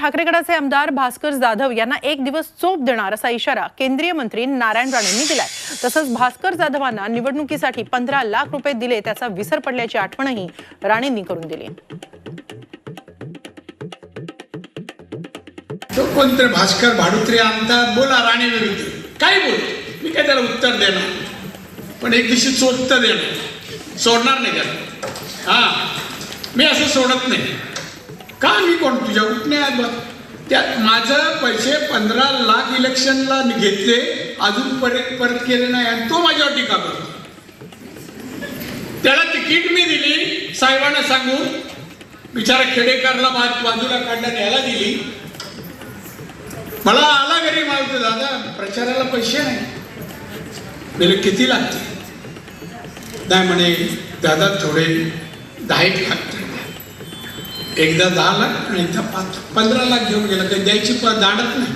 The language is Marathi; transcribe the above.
ठाकरेगडाचे आमदार भास्कर जाधव यांना एक दिवस चोप देणार असा इशारा केंद्रीय मंत्री नारायण राणेंनी दिलाय. तसंच भास्कर जाधवांना निवडणुकीसाठी पंधरा लाख रुपये दिले त्याचा विसर पडल्याची आठवणही राणेंनी करून दिली. तो कोणतरी भास्कर भाडुत्रे आणतात बोला राणे विरुद्ध. काय बोल? मी काय त्याला उत्तर देणार? पण एक दिवशी चोरत देणार. सोडणार नाही त्याला. हा. मी असं सोडत नाही. का मी कोण? तुझ्या उठण्यात बघ त्या माझं पैसे पंधरा लाख इलेक्शनला मी घेतले अजून परत परत केले नाही आणि तो माझ्यावर टीका करतो. त्याला तिकीट मी दिली. साहेबांना सांगून बिचारा खेडेकरला बाजूला काढण्यात यायला दिली. मला आला घरी मागतो दादा प्रचाराला पैसे नाही. मेले किती लागते नाही म्हणे दादा थोडे दहा एक लागते एकदा दहा लाख आणि एकदा पाच पंधरा लाख घेऊन गेला काही द्यायची प दाडत नाही.